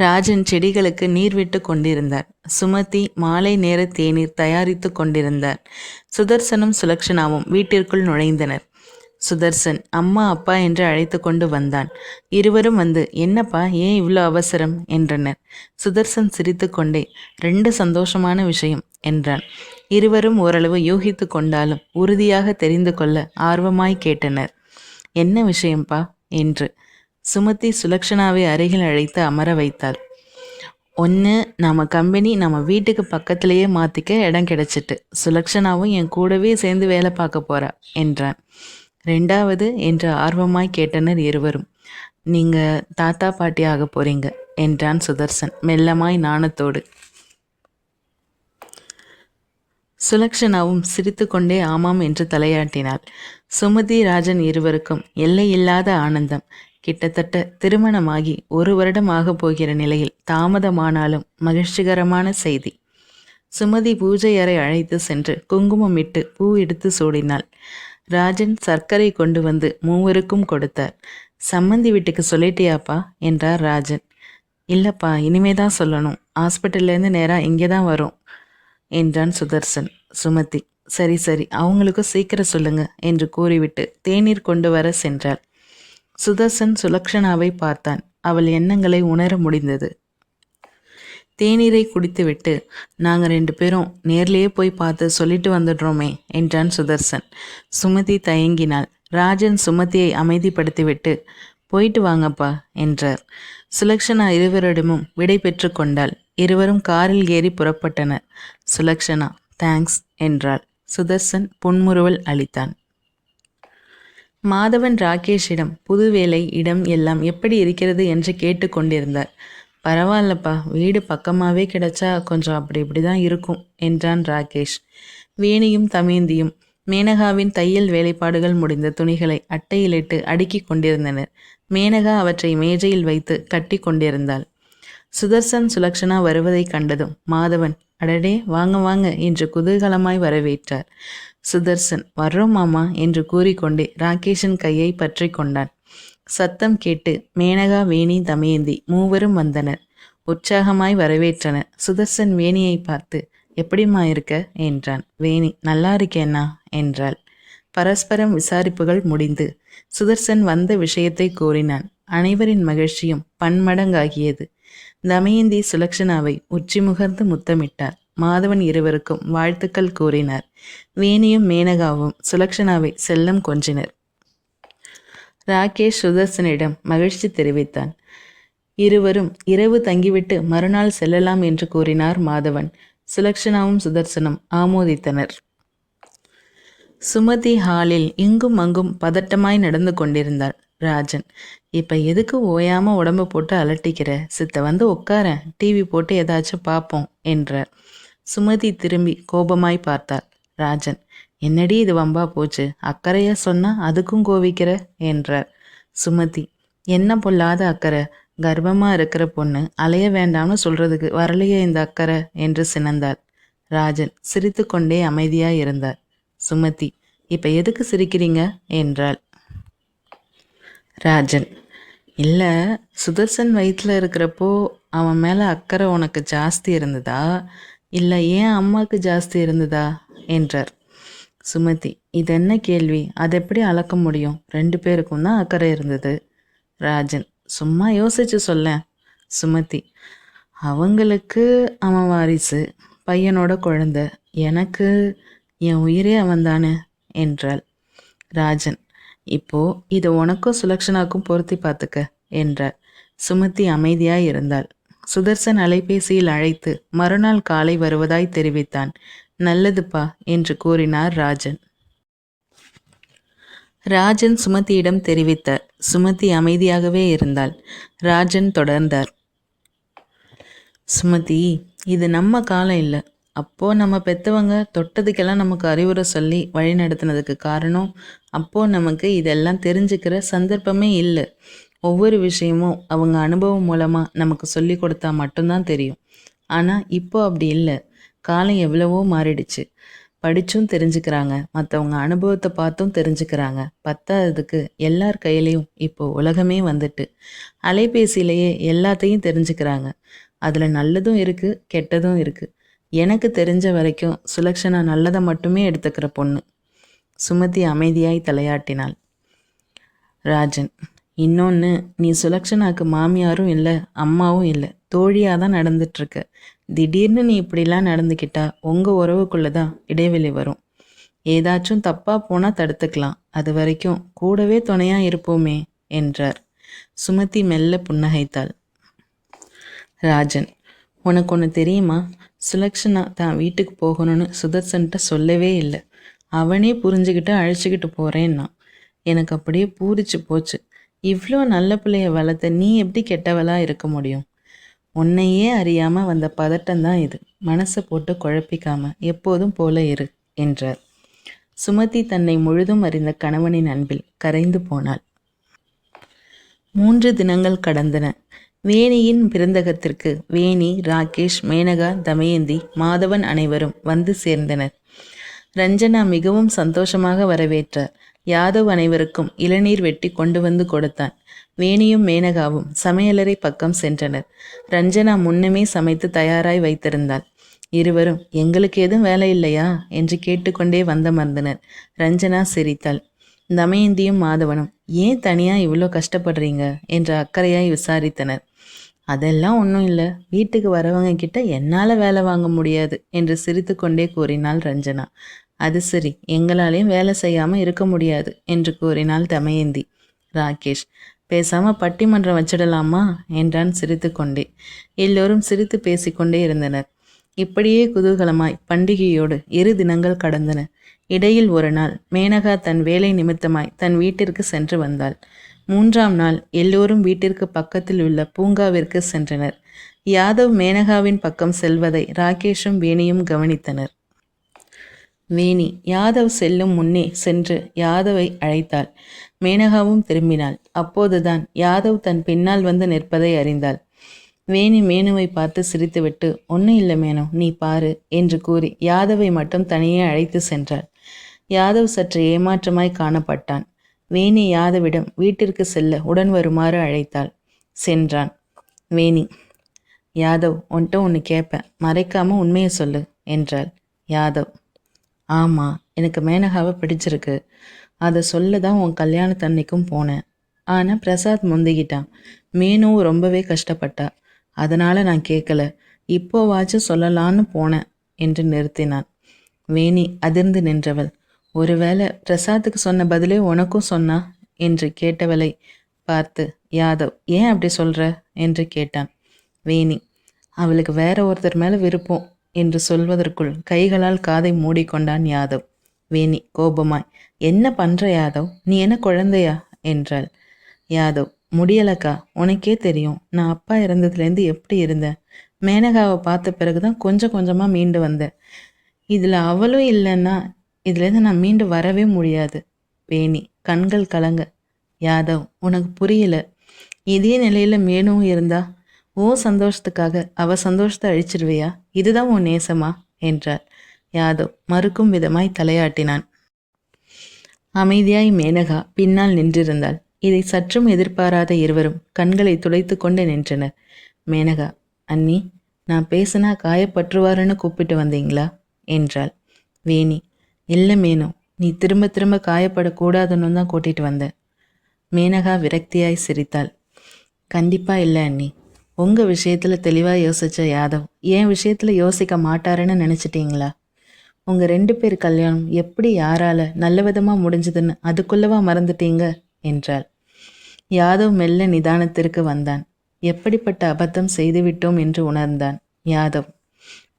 ராஜன் செடிகளுக்கு நீர் விட்டு கொண்டிருந்தார். சுமதி மாலை நேர தேநீர் தயாரித்து கொண்டிருந்தார். சுதர்சனும் சுலக்ஷனாவும் வீட்டிற்குள் நுழைந்தனர். சுதர்சன் அம்மா அப்பா என்று அழைத்து கொண்டு வந்தான். இருவரும் வந்து என்னப்பா ஏன் இவ்வளோ அவசரம்? என்றனர். சுதர்சன் சிரித்துக்கொண்டே ரெண்டு சந்தோஷமான விஷயம் என்றான். இருவரும் ஓரளவு யூகித்து கொண்டாலும் உறுதியாக தெரிந்து கொள்ள ஆர்வமாய் கேட்டனர். என்ன விஷயம்பா? என்று. சுமதி சுலக்ஷனாவை அருகில் அழைத்து அமர வைத்தாள். ஒன்று நம்ம கம்பெனி நம்ம வீட்டுக்கு பக்கத்திலேயே மாற்றிக்க இடம் கிடைச்சிட்டு சுலக்ஷனாவும் என் கூடவே சேர்ந்து வேலை பார்க்க போறா என்றான். ரெண்டாவது என்று ஆர்வமாய் கேட்டனர் இருவரும். நீங்கள் தாத்தா பாட்டி ஆக போறீங்க என்றான் சுதர்சன் மெல்லமாய் நாணத்தோடு. சுலக்ஷனாவும் சிரித்துக்கொண்டே ஆமாம் என்று தலையாட்டினாள். சுமதி ராஜன் இருவருக்கும் எல்லையில்லாத ஆனந்தம் கிட்டத்தட்ட திருமணமாகி ஒரு வருடம் ஆகப் போகிற நிலையில் தாமதமானாலும் மகிழ்ச்சிகரமான செய்தி. சுமதி பூஜை அறை அழைத்து சென்று குங்குமம் இட்டு பூ எடுத்து சூடினாள். ராஜன் சர்க்கரை கொண்டு வந்து மூவருக்கும் கொடுத்தார். சம்மந்தி வீட்டுக்கு சொல்லிட்டியாப்பா? என்றார் ராஜன். இல்லைப்பா இனிமே தான் சொல்லணும். ஹாஸ்பிட்டல்லேருந்து நேராக இங்கே தான் வரும் என்றான் சுதர்சன். சுமதி சரி சரி அவங்களுக்கும் சீக்கிரம் சொல்லுங்க என்று கூறிவிட்டு தேநீர் கொண்டு வர சென்றாள். சுதர்சன் சுலக்ஷனாவை பார்த்தான். அவள் எண்ணங்களை உணர முடிந்தது. தேநீரை குடித்துவிட்டு நாங்கள் ரெண்டு பேரும் நேர்லேயே போய் பார்த்து சொல்லிட்டு வந்துடுறோமே என்றான் சுதர்சன். சுமதி தயங்கினாள். ராஜன் சுமதியை அமைதிப்படுத்திவிட்டு போயிட்டு வாங்கப்பா என்றார். சுலக்ஷனா இருவரிடமும் விடை பெற்று கொண்டாள். இருவரும் காரில் ஏறி புறப்பட்டனர். சுலக்ஷனா தேங்க்ஸ் என்றாள். சுதர்சன் புன்முறுவல் அளித்தான். மாதவன் ராகேஷிடம் புது வேலை இடம் எல்லாம் எப்படி இருக்கிறது? என்று கேட்டுக்கொண்டிருந்தார் பரவாயில்லப்பா வீடு பக்கமாகவே கிடைச்சா கொஞ்சம் அப்படி இப்படி தான் இருக்கும் என்றான் ராகேஷ். வேணியும் தமேந்தியும் மேனகாவின் தையல் வேலைப்பாடுகள் முடிந்த துணிகளை அட்டையிலிட்டு அடுக்கி கொண்டிருந்தனர். மேனகா அவற்றை மேஜையில் வைத்து கட்டி கொண்டிருந்தாள். சுதர்சன் சுலக்ஷனா வருவதை கண்டதும் மாதவன் அடடே வாங்க வாங்க என்று குதூகலமாய் வரவேற்றார். சுதர்சன் வர்றோம் மாமா என்று கூறிக்கொண்டே ராகேஷின் கையை பற்றி கொண்டான். சத்தம் கேட்டு மேனகா வேணி தமயந்தி மூவரும் வந்தனர். உற்சாகமாய் வரவேற்றனர். சுதர்சன் வேணியை பார்த்து எப்படிம்மா இருக்க? என்றான். வேணி நல்லா இருக்கேன்னா என்றாள். பரஸ்பரம் விசாரிப்புகள் முடிந்து சுதர்சன் வந்த விஷயத்தை கூறினான். அனைவரின் மகிழ்ச்சியும் பன்மடங்காகியது. தமயந்தி சுலக்ஷனாவை உச்சி முகர்ந்து முத்தமிட்டார். மாதவன் இருவருக்கும் வாழ்த்துக்கள் கூறினார். வேணியும் மேனகாவும் சுலக்ஷனாவை செல்லம் கொஞ்சினர் ராகேஷ் சுதர்சனிடம் மகிழ்ச்சி தெரிவித்தான். இருவரும் இரவு தங்கிவிட்டு மறுநாள் செல்லலாம் என்று கூறினார் மாதவன். சுலக்ஷனாவும் சுதர்சனும் ஆமோதித்தனர். சுமதி ஹாலில் இங்கும் அங்கும் பதட்டமாய் நடந்து கொண்டிருந்தாள் ராஜன். இப்ப எதுக்கு ஓயாம உடம்பு போட்டு அலட்டிக்கிற? சித்த வந்து உட்கார டிவி போட்டு ஏதாச்சும் பார்ப்போம் என்றார். சுமதி திரும்பி கோபமாய் பார்த்தார் ராஜன் என்னடி இது வம்பா போச்சு? அக்கறையா சொன்னா அதுக்கும் கோவிக்கிற? என்றார் சுமதி என்ன பொல்லாத அக்கறை? கர்ப்பமா இருக்கிற பொண்ணு அலைய வேண்டாம்னு சொல்றதுக்கு வரலையே இந்த அக்கறை? என்று சினந்தாள். ராஜன் சிரித்து கொண்டே அமைதியா இருந்தார் சுமதி இப்ப எதுக்கு சிரிக்கிறீங்க? என்றாள். ராஜன் இல்லை சுதர்சன் வயிற்றில் இருக்கிறப்போ அவன் மேலே அக்கறை உனக்கு ஜாஸ்தி இருந்ததா? இல்லை ஏன் அம்மாவுக்கு ஜாஸ்தி இருந்ததா? என்றார். சுமதி இது என்ன கேள்வி? அதை எப்படி அளக்க முடியும்? ரெண்டு பேருக்கும் தான் அக்கறை இருந்தது. ராஜன் சும்மா யோசிச்சு சொல்ல சுமதி அவங்களுக்கு அவன் வாரிசு பையனோட குழந்த. எனக்கு என் உயிரே அவன் தானே? என்றாள். ராஜன் இப்போ இதை உனக்கும் சுலக்ஷனாக்கும் பொருத்தி பார்த்துக்க என்றார். சுமதி அமைதியாய் இருந்தாள். சுதர்சன் அலைபேசியில் அழைத்து மறுநாள் காலை வருவதாய் தெரிவித்தான். நல்லதுப்பா என்று கூறினார் ராஜன். ராஜன் சுமதியிடம் தெரிவித்தார் சுமதி அமைதியாகவே இருந்தாள். ராஜன் தொடர்ந்தார். சுமதி இது நம்ம காலம் இல்லை. அப்போது நம்ம பெற்றவங்க தொட்டதுக்கெல்லாம் நமக்கு அறிவுரை சொல்லி வழி நடத்தினதுக்கு காரணம் அப்போது நமக்கு இதெல்லாம் தெரிஞ்சுக்கிற சந்தர்ப்பமே இல்லை. ஒவ்வொரு விஷயமும் அவங்க அனுபவம் மூலமாக நமக்கு சொல்லி கொடுத்தா மட்டும்தான் தெரியும். ஆனால் இப்போ அப்படி இல்லை. காலம் எவ்வளவோ மாறிடுச்சு. படித்தும் தெரிஞ்சுக்கிறாங்க. மற்றவங்க அனுபவத்தை பார்த்தும் தெரிஞ்சுக்கிறாங்க. பத்தாததுக்கு எல்லார் கையிலையும் இப்போ உலகமே வந்துட்டு. அலைபேசியிலேயே எல்லாத்தையும் தெரிஞ்சுக்கிறாங்க. அதில் நல்லதும் இருக்குது கெட்டதும் இருக்குது எனக்கு தெரிஞ்ச வரைக்கும் சுலக்ஷனா நல்லதை மட்டுமே எடுத்துக்கிற பொண்ணு. சுமதி அமைதியாய் தலையாட்டினாள். ராஜன். இன்னொன்று நீ சுலக்ஷனாக்கு மாமியாரும் இல்லை அம்மாவும் இல்லை. தோழியாக தான் நடந்துட்டுருக்க திடீர்னு நீ இப்படிலாம் நடந்துக்கிட்டா உங்கள் உறவுக்குள்ளே தான் இடைவெளி வரும். ஏதாச்சும் தப்பாக போனால் தடுத்துக்கலாம். அது வரைக்கும் கூடவே துணையாக இருப்போமே என்றார். சுமதி மெல்ல புன்னகைத்தாள். ராஜன் உனக்கு ஒன்று தெரியுமா? சுலக்ஷனா தான் வீட்டுக்கு போகணும்னு சுதர்சன்கிட்ட சொல்லவே இல்லை. அவனே புரிஞ்சுக்கிட்டு அழைச்சிக்கிட்டு போகிறேன்னா எனக்கு அப்படியே பூரிச்சு போச்சு. இவ்வளோ நல்ல பிள்ளைய வளர்த்த நீ எப்படி கெட்டவளா இருக்க முடியும்? உன்னையே அறியாமல் வந்த பதட்டம்தான் இது. மனசை போட்டு குழப்பிக்காம எப்போதும் போல இரு என்றார். சுமதி தன்னை முழுதும் அறிந்த கணவனின் அன்பில் கரைந்து போனாள். மூன்று தினங்கள் கடந்தன. வேணியின் பிறந்தகத்திற்கு வேணி ராகேஷ் மேனகா தமயந்தி மாதவன் அனைவரும் வந்து சேர்ந்தனர். ரஞ்சனா மிகவும் சந்தோஷமாக வரவேற்றார். யாதவ் அனைவருக்கும் இளநீர் வெட்டி கொண்டு வந்து கொடுத்தான். வேணியும் மேனகாவும் சமையலறை பக்கம் சென்றனர். ரஞ்சனா முன்னமே சமைத்து தயாராய் வைத்திருந்தாள். இருவரும் எங்களுக்கு எதுவும் வேலை இல்லையா? என்று கேட்டுக்கொண்டே வந்தமர்ந்தனர் ரஞ்சனா சிரித்தாள். தமயந்தியும் மாதவனும் ஏன் தனியா இவ்வளோ கஷ்டப்படுறீங்க? என்று அக்கறையாய் விசாரித்தனர். அதெல்லாம் ஒன்றும் இல்லை. வீட்டுக்கு வரவங்க கிட்ட என்னால் வேலை வாங்க முடியாது என்று சிரித்து கொண்டே கூறினாள் ரஞ்சனா. அது சரி எங்களாலேயும் வேலை செய்யாமல் இருக்க முடியாது என்று கூறினாள் தமயந்தி. ராகேஷ் பேசாம பட்டிமன்றம் வச்சிடலாமா? என்றான் சிரித்து கொண்டே எல்லோரும் சிரித்து பேசிக்கொண்டே இருந்தனர். இப்படியே குதூகலமாய் பண்டிகையோடு இரு தினங்கள் கடந்தன. இடையில் ஒரு நாள் மேனகா தன் வேலை நிமித்தமாய் தன் வீட்டிற்கு சென்று வந்தாள். மூன்றாம் நாள் எல்லோரும் வீட்டிற்கு பக்கத்தில் உள்ள பூங்காவிற்கு சென்றனர். யாதவ் மேனகாவின் பக்கம் செல்வதை ராகேஷும் வேணியும் கவனித்தனர். வேணி யாதவ் செல்லும் முன்னே சென்று யாதவை அழைத்தாள். மேனகாவும் திரும்பினாள். அப்போதுதான் யாதவ் தன் பின்னால் வந்து நிற்பதை அறிந்தாள். வேணி மேனுவை பார்த்து சிரித்துவிட்டு ஒன்றும் இல்லை மேனு நீ பாரு என்று கூறி யாதவை மட்டும் தனியே அழைத்து சென்றாள். யாதவ் சற்று ஏமாற்றமாய் காணப்பட்டான். வேணி யாதவிடம் வீட்டிற்கு செல்ல உடன் வருமாறு அழைத்தாள். சென்றான். வேணி யாதவ் உன்ட்ட ஒன்று கேட்பேன் மறைக்காம உண்மையை சொல்லு என்றாள். யாதவ் ஆமாம் எனக்கு மேனகாவை பிடிச்சிருக்கு. அதை சொல்ல தான் உன் கல்யாணத்தன்னைக்கும் போனேன். ஆனால் பிரசாத் முந்திக்கிட்டான். மீனும் ரொம்பவே கஷ்டப்பட்டா. அதனால் நான் கேட்கல இப்போவாச்சும் சொல்லலான்னு போனேன் என்று நிறுத்தினான். வேணி அதிர்ந்து நின்றவள். ஒருவேளை பிரசாத்துக்கு சொன்ன பதிலே உனக்கும் சொன்னா? என்று கேட்டவளை பார்த்து யாதவ் ஏன் அப்படி சொல்கிற என்று கேட்டான். வேணி அவளுக்கு வேற ஒருத்தர் மேலே விருப்பம். என்று சொல்வதற்குள் கைகளால் காதை மூடிக்கொண்டான் யாதவ். வேணி கோபமாய். என்ன பண்ற யாதவ்? நீ என்ன குழந்தையா? என்றாள். யாதவ் முடியலக்கா. உனக்கே தெரியும். நான் அப்பா இறந்ததுலேருந்து எப்படி இருந்தேன்? மேனகாவை பார்த்த பிறகுதான் கொஞ்சம் கொஞ்சமாக மீண்டு வந்தேன். இதில் அவளும் இல்லைன்னா இதுலேருந்து நான் மீண்டு வரவே முடியாது. வேணி கண்கள் கலங்க. யாதவ் உனக்கு புரியல. இதே நிலையில் மேனும் இருந்தா ஓ சந்தோஷத்துக்காக அவ சந்தோஷத்தை அழிச்சிருவியா? இதுதான் உன் நேசமா? என்றார் யாதவ் மறுக்கும் விதமாய் தலையாட்டினான். அமைதியாய் மேனகா பின்னால் நின்றிருந்தாள். இதை சற்றும் எதிர்பாராத இருவரும் கண்களை துடைத்து கொண்டு நின்றனர். மேனகா அண்ணி நான் பேசினா காயப்பற்றுவாருன்னு கூப்பிட்டு வந்தீங்களா? என்றாள். வேணி இல்லை மேனு நீ திரும்ப திரும்ப காயப்படக்கூடாதுன்னு தான் கூட்டிகிட்டு வந்த மேனகா விரக்தியாய் சிரித்தாள். கண்டிப்பாக இல்லை அண்ணி. உங்கள் விஷயத்தில் தெளிவாக யோசித்த யாதவ் என் விஷயத்தில் யோசிக்க மாட்டாருன்னு நினச்சிட்டீங்களா? உங்கள் ரெண்டு பேர் கல்யாணம் எப்படி யாரால நல்ல விதமாக முடிஞ்சதுன்னு அதுக்குள்ளவா மறந்துட்டீங்க? என்றாள். யாதவ் மெல்ல நிதானத்திற்கு வந்தான். எப்படிப்பட்ட அபத்தம் செய்துவிட்டோம் என்று உணர்ந்தான். யாதவ்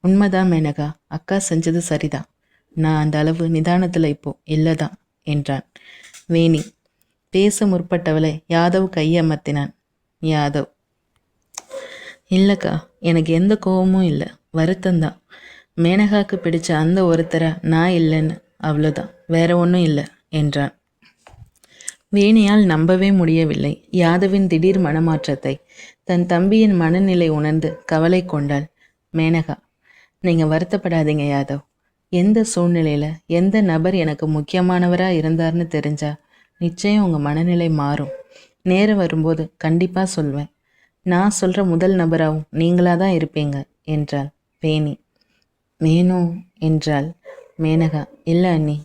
உண்மைதான் மேனகா அக்கா செஞ்சது சரிதான். நான் அந்த அளவு நிதானத்தில் இப்போ இல்லைதான் என்றான். வேணி பேச முற்பட்டவளை யாதவ் கையமர்த்தினான். யாதவ் இல்லைக்கா எனக்கு எந்த கோபமும் இல்லை. வருத்தந்தான் மேனகாக்கு பிடிச்ச அந்த ஒருத்தரை நான் இல்லைன்னு அவ்வளோதான் வேற ஒன்றும் இல்லை என்றான். வேணியால் நம்பவே முடியவில்லை. யாதவின் திடீர் மனமாற்றத்தை. தன் தம்பியின் மனநிலை உணர்ந்து கவலை கொண்டாள் மேனகா. நீங்கள் வருத்தப்படாதீங்க யாதவ். எந்த சூழ்நிலையில் எந்த நபர் எனக்கு முக்கியமானவராக இருந்தார்னு தெரிஞ்சா நிச்சயம் உங்கள் மனநிலை மாறும். நேரம் வரும்போது கண்டிப்பாக சொல்வேன். நான் சொல்கிற முதல் நபராகவும் நீங்களாக தான் இருப்பீங்க என்றாள் வேணி. மேனோ என்றாள் மேனகா. இல்லை அண்ணி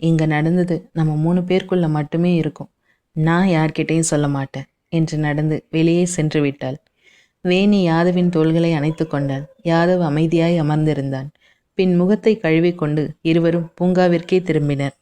இங்கே நடந்தது நம்ம மூணு பேருக்குள்ளே மட்டுமே இருக்கும். நான் யார்கிட்டையும் சொல்ல மாட்டேன் என்று நடந்து வெளியே சென்று விட்டாள். வேணி யாதவின் தோள்களை அணைத்து கொண்டாள். யாதவ் அமைதியாய் அமர்ந்திருந்தான். பின் முகத்தை கழுவிக்கொண்டு இருவரும் பூங்காவிற்கே திரும்பினர்.